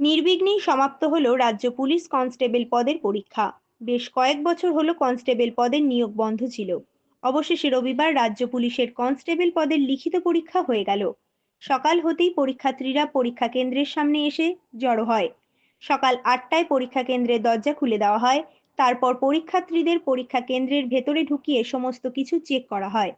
নির্বিঘ্নেই সমাপ্ত হলো রাজ্য পুলিশ কনস্টেবল পদের পরীক্ষা। বেশ কয়েক বছর হলো কনস্টেবল পদের নিয়োগ বন্ধ ছিল। অবশেষে রবিবার রাজ্য পুলিশের কনস্টেবল পদের লিখিত পরীক্ষা হয়ে গেল। সকাল হতেই পরীক্ষার্থীরা পরীক্ষা কেন্দ্রের সামনে এসে জড়ো হয়। সকাল আটটায় পরীক্ষা কেন্দ্রের দরজা খুলে দেওয়া হয়। তারপর পরীক্ষার্থীদের পরীক্ষা কেন্দ্রের ভেতরে ঢুকিয়ে সমস্ত কিছু চেক করা হয়।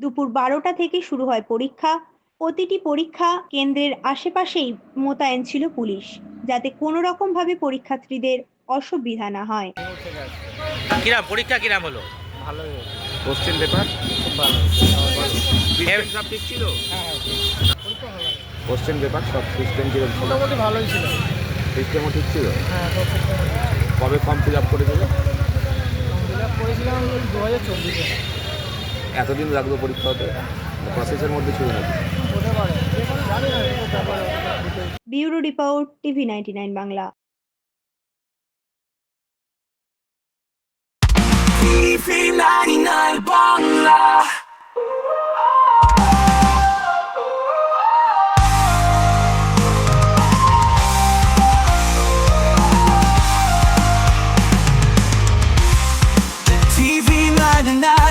দুপুর বারোটা থেকে শুরু হয় পরীক্ষা। প্রতিটি পরীক্ষা কেন্দ্রের আশেপাশেই মোতায়েন ছিল পুলিশ যাতে কোনো রকম ভাবে পরীক্ষার্থীদের অসুবিধা না হয়। কিরাম পরীক্ষা কিরাম হলো? ভালোই হয়েছে কোশ্চেন পেপার খুব ভালো। সিস্টেম সব ঠিক ছিল? হ্যাঁ হ্যাঁ পরীক্ষা ভালো হয়েছে। কোশ্চেন পেপার সব সিস্টেম ছিল? মোটামুটি ভালোই ছিল। সিস্টেমও ঠিক ছিল? হ্যাঁ সব। কবে ফর্ম ফিল আপ করেছিল? ফিল আপ করেছিলাম দু হাজার চব্বিশে। এতদিন লাগল পরীক্ষা হতে? প্রসেসের মধ্যে ছিল নাকি? Bureau report TV ninety nine Bangla. TV ninety nine TV 99